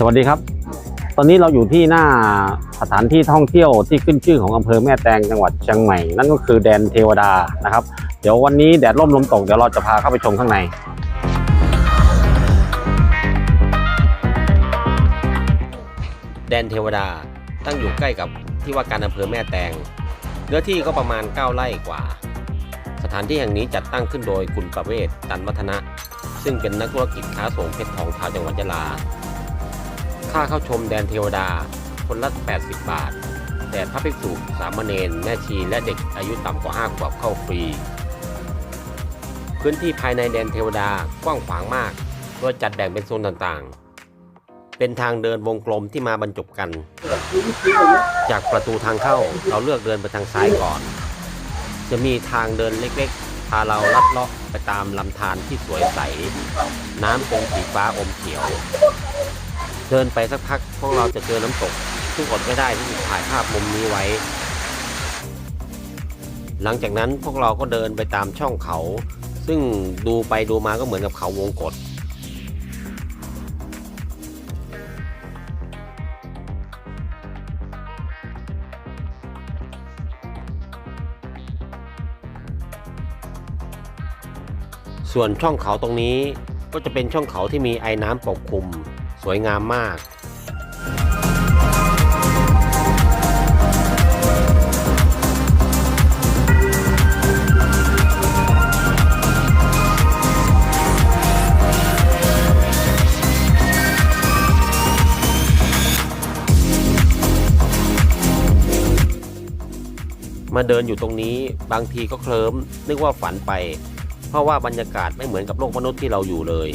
สวัสดีครับ ตอนนี้เราอยู่ที่หน้าสถานที่ท่องเที่ยวที่ขึ้นชื่อของอำเภอแม่แตงจังหวัดเชียงใหม่ นั่นก็คือแดนเทวดานะครับ เดี๋ยววันนี้แดดร่มลมตกเดี๋ยวเราจะพาเข้าไปชมข้างในแดนเทวดาตั้งอยู่ใกล้กับที่ว่าการอำเภอแม่แตงเนื้อที่ก็ประมาณ 9 ไร่กว่า สถานที่แห่งนี้จัดตั้งขึ้นโดยคุณประเวศตันวัฒนะ ซึ่งเป็นนักธุรกิจค้าส่งเพชรทองชาวจังหวัดยะลา ค่าเข้าชมแดนเทวดา คนละ 80 บาท แต่พระภิกษุสามเณรแม่ชีและเด็กอายุต่ำกว่า5ขวบเข้าฟรี พื้นที่ภายในแดนเทวดากว้างขวางมาก โดยจัดแบ่งเป็นโซนต่างๆ เป็นทางเดินวงกลมที่มาบรรจบกัน จากประตูทางเข้าเราเลือกเดินไปทางซ้ายก่อน จะมีทางเดินเล็กๆ พาเราลัดเลาะไปตามลำธารที่สวยใส น้ำเป็นสีฟ้าอมเขียว เดินไปสักพักพวกเราจะเจอน้ำตก ซึ่งอดไม่ได้ที่จะถ่ายภาพมุมนี้ไว้ หลังจากนั้นพวกเราก็เดินไปตามช่องเขา ซึ่งดูไปดูมาก็เหมือนกับเขาวงกฏส่วนช่องเขาตรงนี้ก็จะเป็นช่องเขาที่มีไอ้น้ำปกคลุม วยงามมากมาเดินอยู่ตรงนี้บางทีก็เคลิ้มนึกว่าฝันไป เพราะว่าบรรยากาศไม่เหมือนกับโลกมนุษย์ที่เราอยู่เลย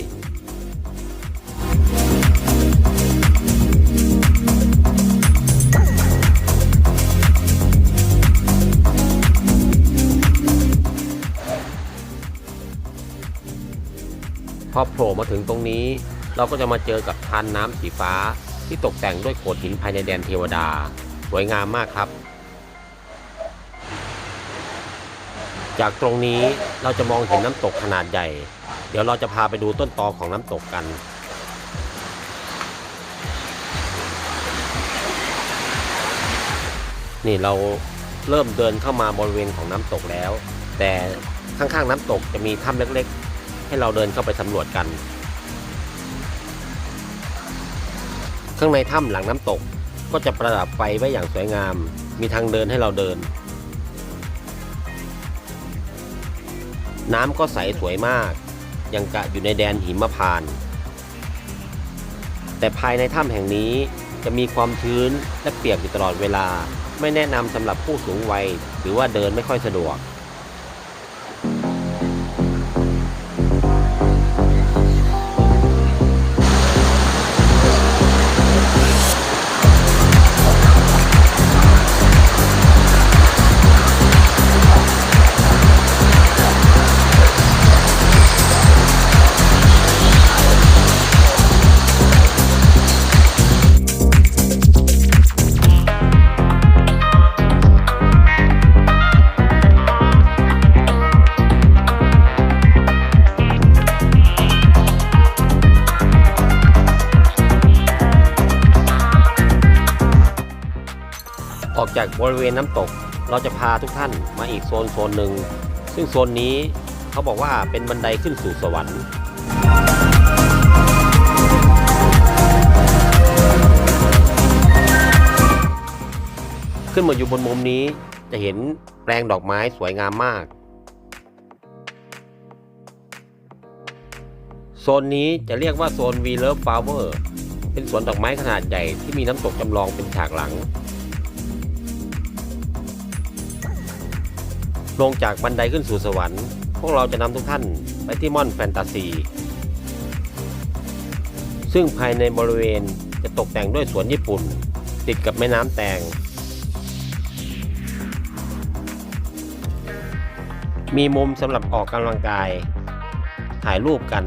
พอโผล่มาถึงตรงนี้ เราก็จะมาเจอกับทานน้ำสีฟ้าที่ตกแต่งด้วยโขดหินภายในแดนเทวดา สวยงามมากครับ จากตรงนี้เราจะมองเห็นน้ำตกขนาดใหญ่ เดี๋ยวเราจะพาไปดูต้นตอของน้ำตกกันนี่เราเริ่มเดินเข้ามาบริเวณของน้ำตกแล้ว แต่ข้างๆน้ำตกจะมีถ้ำเล็กๆ ให้เราเดินเข้าไปสำรวจกันข้างในถ้ำหลังน้ำตกก็จะประดับไฟไว้อย่างสวยงาม มีทางเดินให้เราเดิน น้ำก็ใสสวยมาก ยังกะอยู่ในแดนหิมพาน แต่ภายในถ้ำแห่งนี้จะมีความชื้นและเปียกอยู่ตลอดเวลา ไม่แนะนำสำหรับผู้สูงวัย หรือว่าเดินไม่ค่อยสะดวก จากบริเวณน้ำตก เราจะพาทุกท่านมาอีกโซนโซนหนึ่ง ซึ่งโซนนี้เขาบอกว่าเป็นบันไดขึ้นสู่สวรรค์ขึ้นมาอยู่บนมุมนี้จะเห็นแปลงดอกไม้สวยงามมาก โซนนี้จะเรียกว่าโซน V Love Flower เป็นสวนดอกไม้ขนาดใหญ่ที่มีน้ำตกจำลองเป็นฉากหลัง ลงจากบันไดขึ้นสู่สวรรค์ พวกเราจะนำทุกท่านไปที่ม่อนแฟนตาซี ซึ่งภายในบริเวณจะตกแต่งด้วยสวนญี่ปุ่น ติดกับแม่น้ำแตง มีมุมสำหรับออกกำลังกาย ถ่ายรูปกัน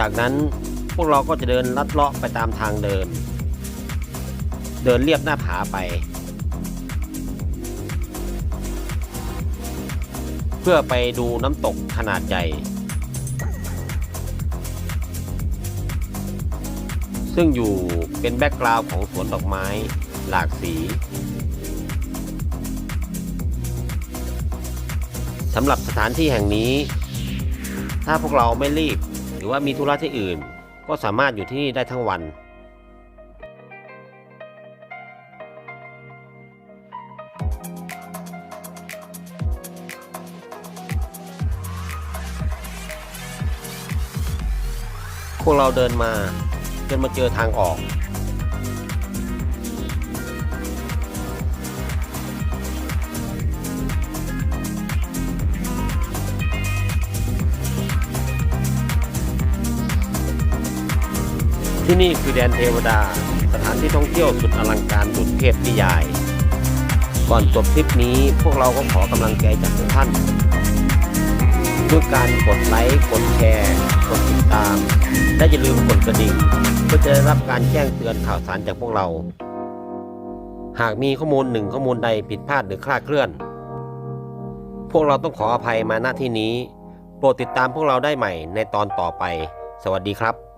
จากนั้นพวกเราก็จะเดินลัดเลาะไปตามทางเดิน เดินเรียบหน้าผาไป เพื่อไปดูน้ำตกขนาดใหญ่ ซึ่งอยู่เป็นแบ็กกราวด์ของสวนดอกไม้หลากสีสำหรับสถานที่แห่งนี้ ถ้าพวกเราไม่รีบ หรือว่ามีธุระที่อื่น ก็สามารถอยู่ที่นี่ได้ทั้งวัน พวกเราเดินมาจนมาเจอทางออก ที่นี่คือแดนเทวดา สถานที่ท่องเที่ยวสุดอลังการสุดเทพนิยาย ก่อนจบทริปนี้พวกเราก็ขอกำลังใจจากทุกท่านด้วยการกดไลค์ กดแชร์ กดติดตาม และอย่าลืมกดกระดิ่งเพื่อจะได้รับการแจ้งเตือนข่าวสารจากพวกเรา หากมีข้อมูลหนึ่งข้อมูลใดผิดพลาดหรือคลาดเคลื่อน พวกเราต้องขออภัยมาณที่นี้ โปรดติดตามพวกเราได้ใหม่ในตอนต่อไป สวัสดีครับ